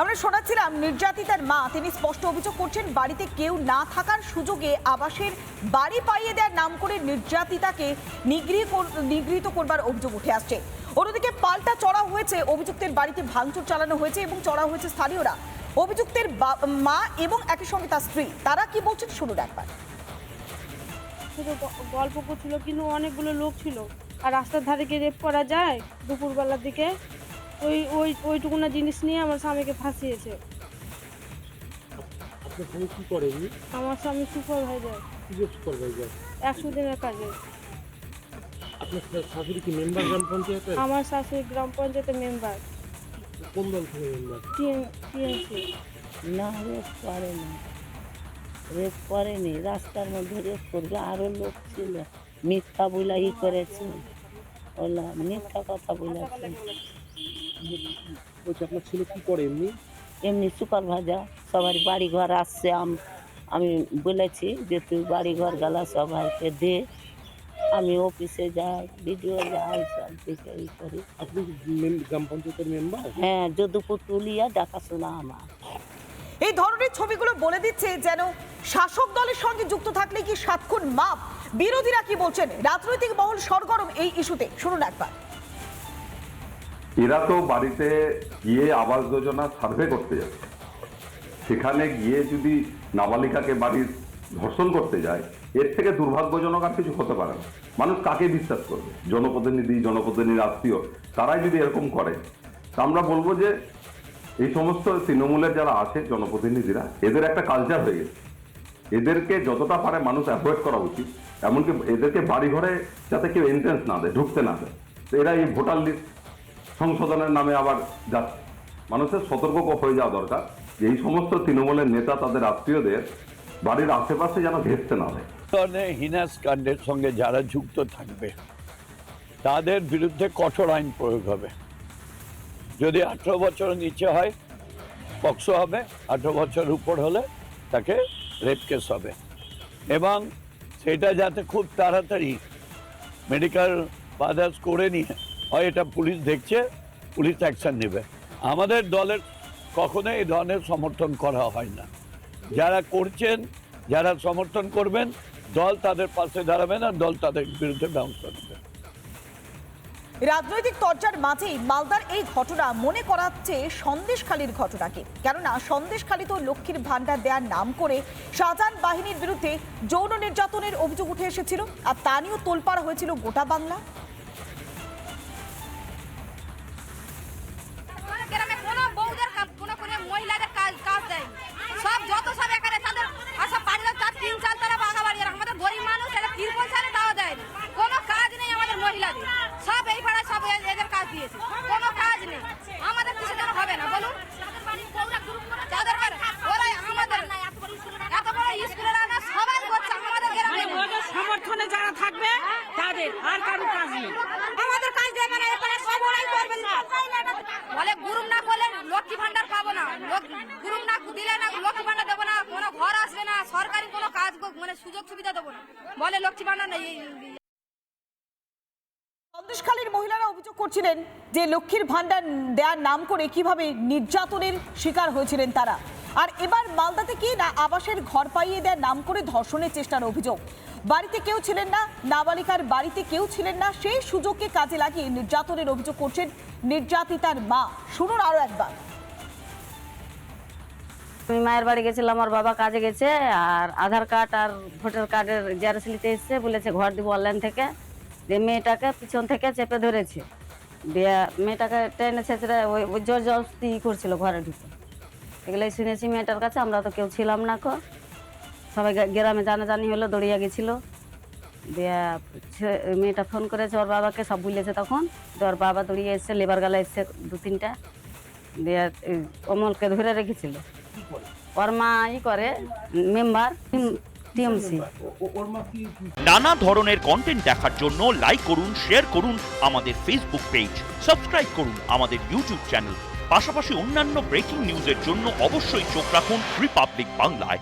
আমরা শোনাচ্ছিলাম, নির্যাতিতার মা, তিনি স্পষ্ট অভিযোগ করছেন বাড়িতে কেউ না থাকার সুযোগে আবাসের বাড়ি পাইয়ে দেওয়ার নাম করে নির্যাতিতাকে নিগৃহ নিগৃহীত করবার অভিযোগ উঠে আসছে। অন্যদিকে পাল্টা চড়া হয়েছে, অভিযুক্তের বাড়িতে ভাঙচুর চালানো হয়েছে এবং চড়া হয়েছে স্থানীয়রা। অভিযুক্তের মা এবং একই সঙ্গে তার স্ত্রী, তারা কি বলছেন শুনুন একবার। গল্প করছিল, কিন্তু অনেকগুলো লোক ছিল। আর রাস্তার ধারে গিয়ে রেপ করা যায়, দুপুরবেলার দিকে ওই ওই ওইটুকুনা জিনিস নিয়ে আমার স্বামীকে ফাঁসিয়েছে। আমার স্বামী সুপারভাইজার। একশো দিনের কাজে। আপনার শাশুড়ি কি মেম্বার গ্রাম পঞ্চায়েতের? আমার শাশুড়ি গ্রাম পঞ্চায়েতের মেম্বার। কোন দল থেকে মেম্বার? টিএমসি। না রেপ করেনি রেপ করেনি রাস্তার মধ্যে রেপ করবে আরও লোক ছিল। মিথ্যা বুলাই করেছে। ওলা মিথ্যা কথা বলেছে। বলছি আপনার ছেলে কি করে এমনি? এমনি সুপার ভাজা সবার বাড়ি ঘর আসছে আমি বলেছি যে তুই বাড়ি ঘর গেলা সবাইকে দে। আমি অফিসে যাই ভিডিও যাই সব দিকে ই করি। আপনি গ্রাম পঞ্চায়েতের মেম্বার? হ্যাঁ যদুপুর তুলিয়া দেখাশোনা আমার। এই ধরনের ছবিগুলো বলে দিচ্ছে যেন শাসক দলের সঙ্গে যুক্ত থাকলে কি সাতক্ষণ মাপ? বিরোধীরা কি বলছেন? রাজনৈতিক মহল সরগরম এই ইস্যুতে। শুনুন একবার। এরা তো বাড়িতে গিয়ে আবাস যোজনা সার্ভে করতে যাচ্ছে। সেখানে গিয়ে যদি নাবালিকাকে বাড়ির ধর্ষণ করতে যায়, এর থেকে দুর্ভাগ্যজনক আর কিছু হতে পারে না। মানুষ কাকে বিশ্বাস করবে? জনপ্রতিনিধি জনপ্রতিনিধি আত্মীয়, তারাই যদি এরকম করে, তা আমরা বলব যে এই সমস্ত তৃণমূলের যারা আছে, জনপ্রতিনিধিরা, এদের একটা কালচার হয়ে গেছে। এদেরকে যতটা পারে মানুষ অ্যাভয়েড করা উচিত। এমনকি এদেরকে বাড়ি ঘরে যাতে কেউ এন্ট্রেন্স না দেয়, ঢুকতে না দেয়। তো এরা এই ভোটার লিস্ট সংশোধনের নামে আবার যাচ্ছে। মানুষের সতর্ক হয়ে যাওয়া দরকার যে এই সমস্ত তৃণমূলের নেতা, তাদের আত্মীয়দের বাড়ির আশেপাশে যেন ঘেসতে না ধরনের হিনাস কাণ্ডের সঙ্গে যারা যুক্ত থাকবে, তাদের বিরুদ্ধে কঠোর আইন প্রয়োগ হবে। যদি আঠেরো বছর নিচে হয়, পক্সো হবে, আঠেরো বছর উপর হলে তাকে রেপ কেস হবে। এবং সেটা যাতে খুব তাড়াতাড়ি মেডিকেল বাদাস করে নিয়ে হয়, এটা পুলিশ দেখছে, পুলিশ অ্যাকশন নেবে। আমাদের দলের কখনো এই ধরনের সমর্থন করা হয় না। যারা করছেন, যারা সমর্থন করবেন, দল তাদের পাশে দাঁড়াবে না দল তাদের বিরুদ্ধে ব্যবস্থা নেবে রাজনৈতিক চর্চার মাঝেই মালদার এই ঘটনা মনে করাচ্ছে সন্দেশখালীর ঘটনাকে। কেননা সন্দেশখালী তো লক্ষ্মীর ভান্ডার দেওয়ার নাম করে শাহজাহান বাহিনীর বিরুদ্ধে যৌন নির্যাতনের অভিযোগ উঠে এসেছিল, আর তা নিয়েও তোলপাড় হয়েছিল গোটা বাংলা। যারা থাকবে তাদের আর কারও কাজ নেই। আমাদের কাজ দেবে না এরপরে সব ওরাই করবেন না। বলে গুরুম না করলে লক্ষ্মী ভান্ডার পাবো না। গুরুম না দিলে না লক্ষ্মী ভান্ডার দেবো না। কোনো ঘর আসবে না সরকারি কোনো কাজ মানে সুযোগ সুবিধা দেবো না। বলে লক্ষ্মী ভান্ডার নেই। সন্দেশখালীর মহিলারা অভিযোগ করছিলেন যে লক্ষ্মীর ভান্ডার দেওয়ার নাম করে কীভাবে নির্যাতনের শিকার হয়েছিলেন তারা। আর এবার মালদাতে কি না আবাসের ঘর পাইয়ে দেওয়ার নাম করে ধর্ষণের চেষ্টার অভিযোগ। বাড়িতে কেউ ছিলেন না, নাবালিকার বাড়িতে কেউ ছিলেন না, সেই সুযোগকে কাজে লাগিয়ে নির্যাতনের অভিযোগ করছেন নির্যাতিতার মা। শুনুন আরও একবার। আমি মায়ের বাড়ি গেছিলাম, আমার বাবা কাজে গেছে, আর আধার কার্ড আর ভোটার কার্ডের জেরক্স নিতে এসছে, বলেছে ঘর দিব অনলাইন থেকে। দিয়ে মেয়েটাকে পিছন থেকে চেপে ধরেছে। দিয়ে মেয়েটাকে ট্রেনে ছেঁচড়ে ওই ওই জোর ই করছিল ঘরে ঢুকে। এগুলোই শুনেছি মেয়েটার কাছে, আমরা তো কেউ ছিলাম না কো। সবাই গ্রামে জানাজানি হলো, দৌড়িয়ে গেছিল। দিয়ে মেয়েটা ফোন করেছে, ওর বাবাকে, সব বলেছে তখন। ওর বাবা দৌড়িয়ে এসছে, লেবার গালা এসছে দু তিনটা। দিয়ে অমলকে ধরে রেখেছিল। ওর মা ই করে, মেম্বার নানা ধরনের কন্টেন্ট দেখার জন্য লাইক করুন শেয়ার করুন আমাদের ফেসবুক পেজ সাবস্ক্রাইব করুন আমাদের ইউটিউব চ্যানেল পাশাপাশি অন্যান্য ব্রেকিং নিউজের জন্য অবশ্যই চোখ রাখুন রিপাবলিক বাংলায়